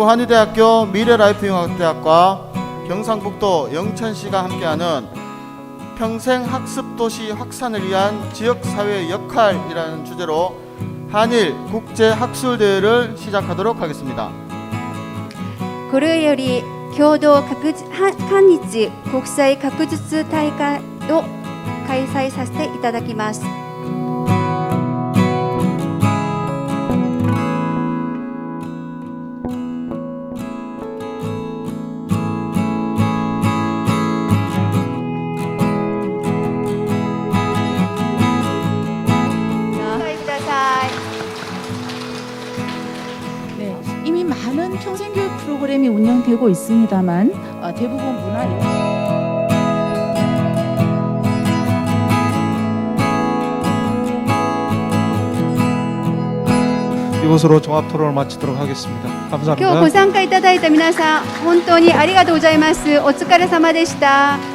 대구 한의대학교 미래라이프융합대학과 경상북도 영천시가 함께하는 평생 학습 도시 확산을 위한 지역 사회 역할이라는 주제로 한일 국제 학술 대회를 시작하도록 하겠습니다. これより共同確実は韓日国際学術大会を開催させていただきます。 많은 평생교육 프로그램이 운영되고 있습니다만 어, 대부분 문화 이것으로 종합 토론을 마치도록 하겠습니다. 今日 감사합니다. ご参加いただいた皆さん本当にありがとうございます。お疲れ様でした。